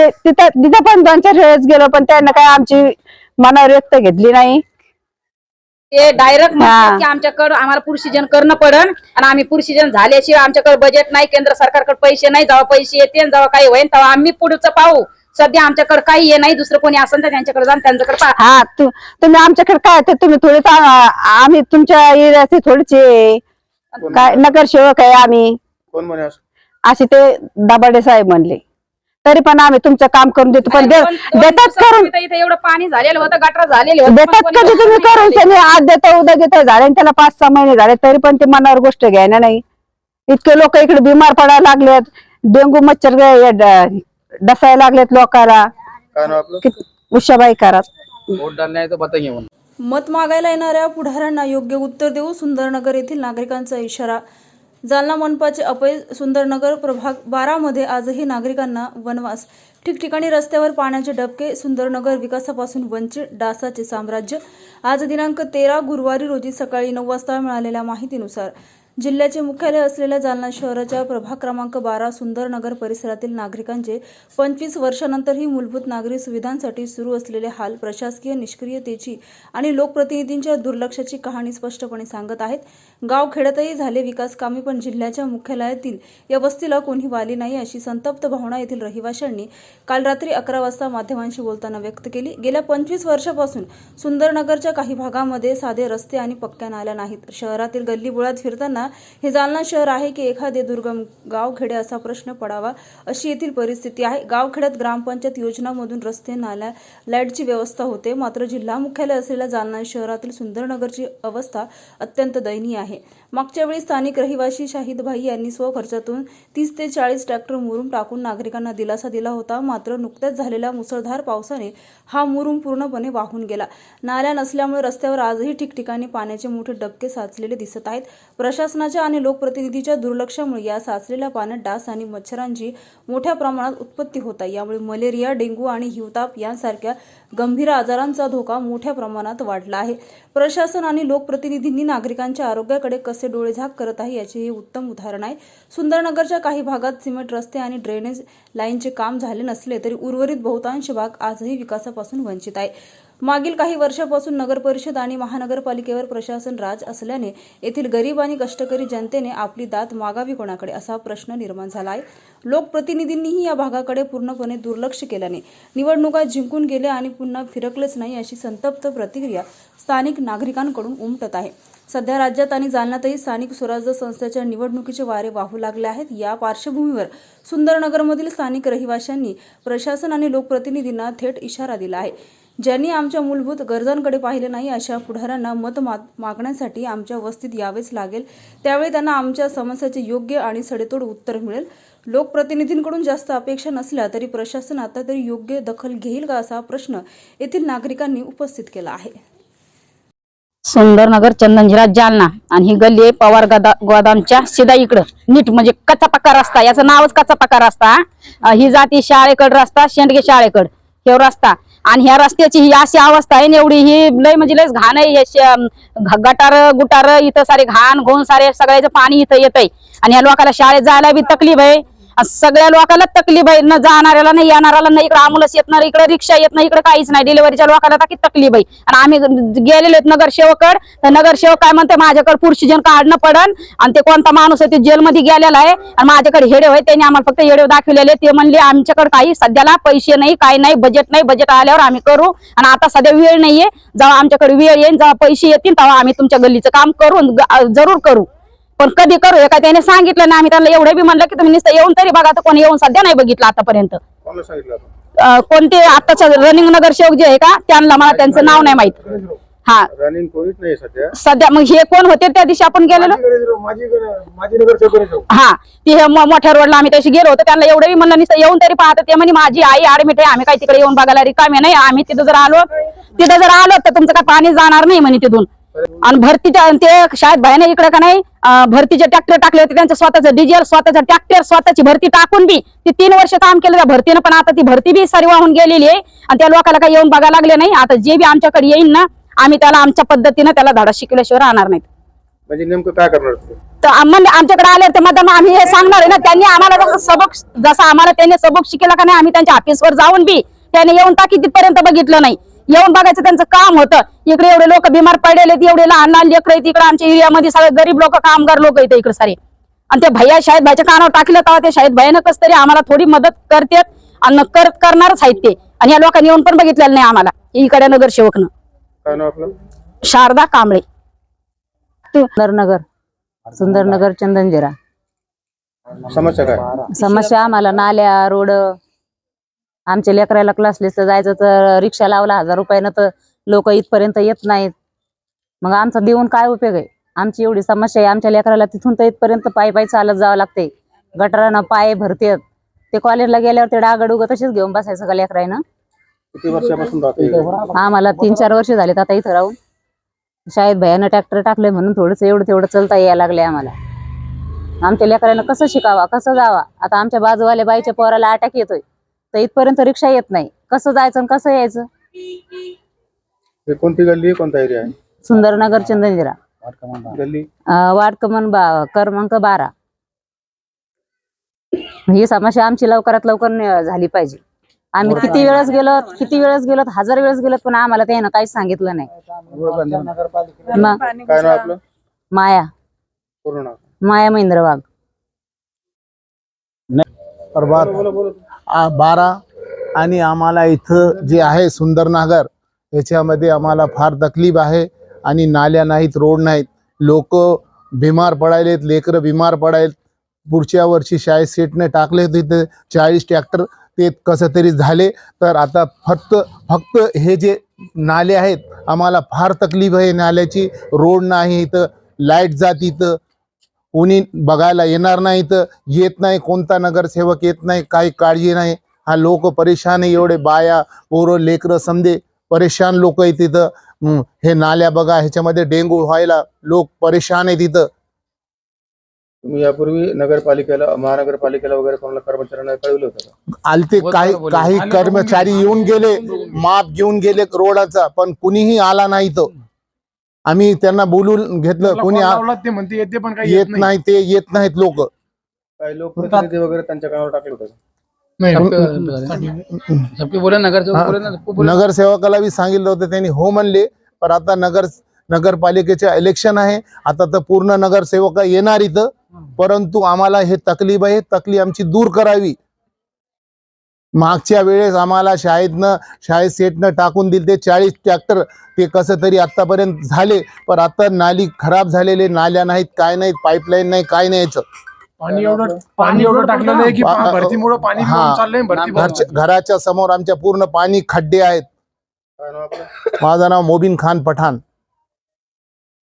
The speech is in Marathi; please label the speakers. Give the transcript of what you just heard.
Speaker 1: ते तिथं तिथं पण दोन चार वेळेस गेलो पण त्यांना काय आमची मनावर व्यक्त घेतली नाही.
Speaker 2: ते डायरेक्ट
Speaker 1: हा.
Speaker 2: की आमच्याकडे आम्हाला पुरुषीजन करणं पडन आणि आम्ही पुरुषीजन झाल्याशिवाय आमच्याकडे बजेट नाही केंद्र सरकारकडे पैसे नाही जेव्हा पैसे येते जेव्हा काही होईल तेव्हा आम्ही पुढचं पाहू. सध्या आमच्याकडे काही ये नाही दुसरं कोणी असेल तर त्यांच्याकडे जाऊन त्यांच्याकडे पहा.
Speaker 1: हा तू तुम्ही आमच्याकडे काय तर तुम्ही थोडीच आ- आम्ही तुमच्या एरियाचे थोडीचे काय नगरसेवक आहे आम्ही.
Speaker 3: कोण म्हणे असं
Speaker 1: असे ते दाबाडे साहेब म्हणले. तरी पण आम्ही तुमचं काम करून देतो. पण दे- देतात करून.
Speaker 2: इथे एवढं पाणी झालेलं होतं गटर झालेले होते, पण
Speaker 1: देतात
Speaker 2: कोणी
Speaker 1: कधी तुम्ही करून आज देतो उद्या देतो झाले आणि त्याला पाच सहा महिने झाले तरी पण ते मनावर गोष्ट घ्यायला नाही. इतके लोक इकडे बिमार पडायला लागलेत डेंगू मच्छर ग- हे ड- डसायला लागलेत लोकांना
Speaker 3: काय नाव आपलं?
Speaker 1: कि- उषाबाई करा
Speaker 4: वोट डालने आए तो बताएंगे वो
Speaker 5: मत मागायला येणाऱ्या पुढाऱ्यांना योग्य उत्तर देऊ सुंदरनगर येथील नागरिकांचा इशारा. जालना मनपाचे अपय सुंदरनगर प्रभाग बारामध्ये आजही नागरिकांना वनवास. ठिकठिकाणी रस्त्यावर पाण्याचे डबके सुंदरनगर विकासापासून वंचित डासाचे साम्राज्य. आज दिनांक तेरा गुरुवारी रोजी सकाळी नऊ वाजता मिळालेल्या माहितीनुसार जिल्ह्याचे मुख्यालय असलेल्या जालना शहराच्या प्रभाग क्रमांक बारा सुंदरनगर परिसरातील नागरिकांचे पंचवीस वर्षानंतरही मूलभूत नागरी सुविधांसाठी सुरू असलेले हाल प्रशासकीय निष्क्रियतेची आणि लोकप्रतिनिधींच्या दुर्लक्षाची कहाणी स्पष्टपणे सांगत आहेत. गावखेड्यातही झाले विकास कामे पण जिल्ह्याच्या मुख्यालयातील या वस्तीला कोणी वाली नाही अशी संतप्त भावना येथील रहिवाशांनी काल रात्री अकरा वाजता माध्यमांशी बोलताना व्यक्त केली. गेल्या पंचवीस वर्षापासून सुंदरनगरच्या काही भागामध्ये साधे रस्ते आणि पक्क्या नाल्या नाहीत. शहरातील गल्लीबोळात फिरताना हे जालना शहर आहे की एखादे दुर्गम गावखेडे असा प्रश्न पडावा अशी येथील परिस्थिती आहे. गावखेड्यात ग्रामपंचायत योजनामधून रस्ते नाल्या लाईटची व्यवस्था होते. मात्र जिल्हा मुख्यालय असलेल्या जालना शहरातील सुंदरनगरची अवस्था अत्यंत दयनीय आहे. मागच्या वेळी स्थानिक रहिवासी शाहिद भाई यांनी स्वखर्चातून तीस ते चाळीस ट्रॅक्टर मुरुम टाकून नागरिकांना दिलासा दिला होता. मात्र नुकत्याच झालेल्या मुसळधार पावसाने हा मुरुम पूर्णपणे वाहून गेला. नाल्या नसल्यामुळे रस्त्यावर आजही ठिकठिकाणी पाण्याचे मोठे डबके साचलेले दिसत आहेत. प्रशासनाच्या आणि लोकप्रतिनिधीच्या दुर्लक्षामुळे या साचलेल्या पाण्यात डास आणि मच्छरांची मोठ्या प्रमाणात उत्पत्ती होत आहे. यामुळे मलेरिया डेंग्यू आणि हिवताप यांसारख्या गंभीर आजारांचा धोका मोठ्या प्रमाणात वाढला आहे. प्रशासन आणि लोकप्रतिनिधींनी नागरिकांच्या आरोग्याकडे कसे डोळेझाक करत आहे याचे हे उत्तम उदाहरण आहे. सुंदरनगरच्या काही भागात सिमेंट रस्ते आणि ड्रेनेज लाईनचे काम झाले नसले तरी उर्वरित बहुतांश भाग आजही विकासापासून वंचित आहे. मागील काही वर्षापासून नगर परिषद आणि महानगरपालिकेवर प्रशासन राज असल्याने येथील गरीब आणि कष्टकरी जनतेने आपली दात मागावी कोणाकडे असा प्रश्न निर्माण झाला आहे लोकप्रतिनिधींनीही या भागाकडे पूर्णपणे दुर्लक्ष केल्याने निवडणुका जिंकून गेल्या आणि पुन्हा फिरकलेच नाही अशी संतप्त प्रतिक्रिया स्थानिक नागरिकांकडून उमटत आहे. सध्या राज्यात आणि जालन्यातही स्थानिक स्वराज्य संस्थेच्या निवडणुकीचे वारे वाहू लागले आहेत. या पार्श्वभूमीवर सुंदरनगरमधील स्थानिक रहिवाशांनी प्रशासन आणि लोकप्रतिनिधींना थेट इशारा दिला आहे. ज्यांनी आमच्या मूलभूत गरजांकडे पाहिले नाही अशा पुढाऱ्यांना मत मागण्यासाठी आमच्या वस्तीत यावेच लागेल. त्यावेळी त्यांना आमच्या समस्याचे योग्य आणि सडेतोड उत्तर मिळेल. लोकप्रतिनिधींकडून जास्त अपेक्षा नसल्या तरी प्रशासन आता तरी योग्य दखल घेईल का असा प्रश्न येथील नागरिकांनी उपस्थित केला आहे.
Speaker 6: सुंदरनगर चंदनजिरा जालना आणि ही गल्ली आहे पवार गदा गोदामच्या सीधा इकडं नीट म्हणजे कच्चा पक्का रस्ता याचं नावच कच्चा पक्का रस्ता ही जाती शाळेकड रस्ता शेंडगे शाळेकड. हे रस्ता आणि ह्या रस्त्याची ही अशी अवस्था आहे एवढी ही लय म्हणजे लयच घाण आहे. गटार गुटार इथं सारे घाण घोण सारे सगळ्याचं पाणी इथं येतंय. आणि ह्या लोकांना शाळेत जायला बी तकलीफ आहे. सगळ्या लोकांना तकलीफ आहे. न जाणाऱ्याला नाही येणाऱ्याला नाही इकडे अँबुलन्स येत नाही इकडे रिक्षा येत नाही इकडे काहीच नाही. डिलिव्हरीच्या लोकांना ताकी तकलीफ आहे. आणि आम्ही गेलेलो आहेत नगरसेवकड. तर नगरसेवक काय म्हणते माझ्याकडे पुरुषजन काढणं पडन. आणि ते कोणता माणूस आहे ते जेलमध्ये गेलेला आहे. आणि माझ्याकडे हेडे आहे त्यांनी आम्हाला फक्त हेडे दाखवलेले ते म्हणले आमच्याकडे काही सध्याला पैसे नाही काही नाही बजेट नाही. बजेट आल्यावर आम्ही करू. आणि आता सध्या वेळ नाहीये. जेव्हा आमच्याकडे वेळ येईल जेव्हा पैसे येतील तेव्हा आम्ही तुमच्या गल्लीचं काम करू जरूर करू. पण कधी करू? हे काय त्याने सांगितलं ना आम्ही त्यांना एवढे बी म्हणलं की तुम्ही नुसतं येऊन तरी बघा तर कोणी येऊन सध्या नाही बघितलं आतापर्यंत.
Speaker 3: कोणाला सांगितलं आपण
Speaker 6: अं, कोणते आताच्या रनिंग नगरसेवक जे आहे का त्यांना मला त्यांचं नाव नाही माहीत. हा.
Speaker 3: रनिंग कोणीच नाही सध्या.
Speaker 6: सध्या मग हे कोण होते त्या दिवशी आपण गेलेलो?
Speaker 3: माझी गरज- माझी गरज- माझी नगरसेवक जाऊ
Speaker 6: हा. ती हे मो- मोठ्या रोडला आम्ही त्याशी गेलो होतो त्यांना एवढे म्हणलं नुसतं येऊन तरी पाहतात. ते म्हणे माझी आई ऍडमिट आहे आम्ही काही तिकडे येऊन बघायला रिकामे नाही आम्ही तिथं जर आलो तिथं जर आलो तर तुमचं काय पाणी जाणार नाही म्हणे तिथून. आणि भरतीच्या ते शाळेत बाहेर इकडे का नाही भरतीचे ट्रॅक्टर टाकले होते त्यांचं स्वतःचं डिझेल स्वतःचं ट्रॅक्टर स्वतःची भरती टाकून बी ती तीन वर्ष काम केलं त्या भरतीनं. पण आता ती भरती बी सारी वाहून गेलेली आहे आणि त्या लोकांना काही येऊन बघायला लागले नाही. आता जे बी आमच्याकडे येईल ना आम्ही त्याला आमच्या पद्धतीनं त्याला धडा शिकल्याशिवाय राहणार नाहीत.
Speaker 3: म्हणजे नेमकं काय करणार
Speaker 6: तर म्हणजे आमच्याकडे आले ते मतदान आम्ही हे सांगणार आहे ना त्यांनी आम्हाला जसं सबक जसं आम्हाला त्यांनी सबक शिकेला का नाही आम्ही त्यांच्या ऑफिसवर जाऊन बी त्याने येऊन टाकी तिथपर्यंत बघितलं नाही. येऊन बघायचं त्यांचं काम होतं. इकडे एवढे लोक बिमार पडलेले एवढे लहान लहान लेकर आहेत इकडे आमच्या एरियामध्ये सगळे गरीब लोक कामगार लोक आहेत इकडे सारे. आणि ते भैया शाळेत भाईच्या कानावर टाकलं तेव्हा ते शाळेत भयानक कस तरी आम्हाला थोडी मदत करतात आणि कर करणारच आहेत ते. आणि या लोकांनी येऊन पण बघितलेलं नाही आम्हाला इकडे
Speaker 3: नाव आपलं?
Speaker 6: शारदा कांबळे.
Speaker 7: सुंदरनगर. सुंदरनगर चंदनजिरा.
Speaker 3: समस्या काय?
Speaker 7: समस्या आम्हाला नाल्या रोड आमच्या लेकराला क्लासलेस जायचं तर रिक्षा लावला हजार रुपयानं तर लोक इथपर्यंत येत नाहीत. मग आमचा देऊन काय उपयोग आहे? आमची एवढी समस्या आहे. आमच्या लेकराला तिथून तर इथपर्यंत पायी पायी चालत जावं लागते गटारानं पाय भरतेत. ते कॉलेजला गेल्यावर ते डागड उगं तसेच घेऊन बसायचं का लेकरानं
Speaker 3: किती वर्षापासून राहतो
Speaker 7: आम्हाला तीन चार वर्ष झालेत आता इथं राहून. शाळेत भयानं ट्रॅक्टर टाकले म्हणून थोडंसं एवढं तेवढं चलता यायला लागले आम्हाला. आमच्या लेकरांना कसं शिकावा कसं जावा? आता आमच्या बाजूवाल्या बाईच्या पोराला अटॅक येतोय. तर इथपर्यंत रिक्षा येत नाही. कसं जायचं आणि कसं यायचं?
Speaker 3: हे कोणती गल्ली आहे? कोणता एरिया आहे?
Speaker 7: सुंदरनगर चंदनजिरा
Speaker 3: गल्ली?
Speaker 7: अं, वार्ड क्रमांक बा क्रमांक बारा. ही समस्या आमची लवकरात लवकर नि- झाली पाहिजे. आम्ही किती वेळेस गेलो किती वेळेस गेलो हजार वेळेस गेलो पण आम्हाला त्यानं काहीच सांगितलं नाही. मग?
Speaker 3: काय नाव आपलं?
Speaker 7: माया.
Speaker 3: पूर्ण नाव.
Speaker 7: माया महेंद्र वाघ
Speaker 8: प्रभात बारा आणि आम्हाला इथं जे आहे सुंदरनगर याच्यामध्ये आम्हाला फार तकलीफ आहे आणि नाल्या नाहीत रोड नाहीत. लोक बिमार पडायलेत लेकरं बिमार पडायलेत. पुढच्या वर्षी शाळेत सेटने टाकले तिथे चाळीस ट्रॅक्टर ते कसं तरी झाले. तर आता फक्त फक्त हे जे नाले आहेत आम्हाला फार तकलीफ आहे नाल्याची. रोड नाही इथं लाइट जात इथं. कोणी बघायला येणार नाही तर येत नाही कोणता नगरसेवक येत नाही काही काळजी नाही. हा लोक परेशान आहे एवढे बाया पोरं लेकरं समजे परेशान लोक आहे तिथं. हे नाल्या बघा ह्याच्यामध्ये डेंगू व्हायला लोक परेशान आहे तिथं
Speaker 3: तुम्ही यापूर्वी नगरपालिकेला महानगरपालिकेला वगैरे कोणाला कर्मचाऱ्यांना कळवलं होतं
Speaker 8: आलते काही. काही कर्मचारी येऊन गेले माप घेऊन गेले रोडाचा पण कुणीही आला नाही तो आम्ही त्यांना बोलून घेतलं कोणी आ-
Speaker 3: ते म्हणते येते पण काही
Speaker 8: येत नाही. ते येत नाहीत लोक.
Speaker 3: काही लोकप्रतिनिधी वगैरे त्यांच्या कानावर टाकलं होतं का?
Speaker 4: सबके बोले नगर से
Speaker 8: हाँ,
Speaker 4: बोले ना सबको बोले
Speaker 8: नगरसेवकाला बी सांगितलं होतं त्यांनी हो म्हणले पण आता नगर नगरपालिकेचे इलेक्शन आहे आता तर पूर्ण नगरसेवक येणार इथं परंतु आम्हाला हे तकलीफ आहे तकलीफ आमची दूर करावी. मागच्या वेळेस आम्हाला शाळेतनं शाळेत सेटनं टाकून दिले ते चाळीस ट्रॅक्टर ते कसं तरी आतापर्यंत झाले पण आता नाली खराब झालेले नाल्या नाहीत काय नाहीत पाईपलाईन नाही काय नाही याचं
Speaker 9: पाणी एवढं पाणी एवढं टाकलेलं आहे की
Speaker 8: पा-
Speaker 9: पा- भरतीमुळं पाणी
Speaker 8: हा.
Speaker 9: वाहून चाललंय भरती
Speaker 8: घरच्या घराच्या समोर आमच्या पूर्ण पाणी खड्डे आहेत. माझं नाव मोबिन खान पठाण.